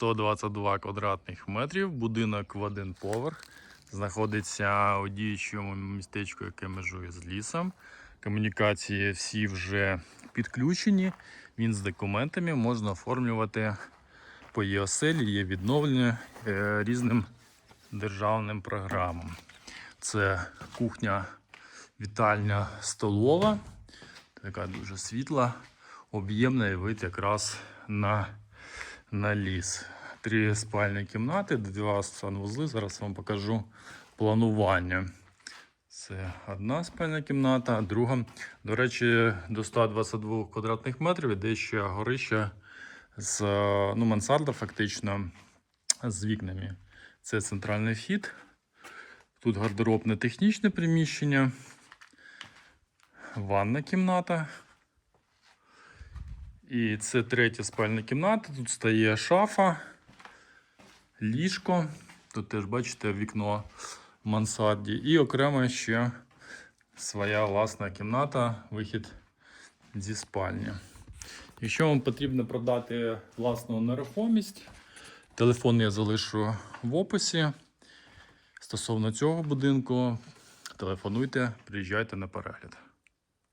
122 квадратних метрів. Будинок в один поверх. Знаходиться у діючому містечку, яке межує з лісом. Комунікації всі вже підключені. Він з документами можна оформлювати по ЄОСЕЛі, є відновлення е, різним державним програмам. Це кухня, вітальня, столова, така дуже світла, об'ємна і вид якраз на, на ліс. Три спальні кімнати, два санвузли. Зараз вам покажу планування. Це одна спальна кімната, друга, до речі, до 122 квадратних метрів іде ще горище з ну, мансарда, фактично, з вікнами. Це центральний вхід. Тут гардеробне технічне приміщення, ванна кімната. І це третя спальна кімната. Тут стає шафа, ліжко. Тут теж бачите вікно в мансарді. І окремо ще своя власна кімната, вихід зі спальні. Якщо вам потрібно продати власну нерухомість, телефон я залишу в описі. Стосовно цього будинку, телефонуйте, приїжджайте на перегляд.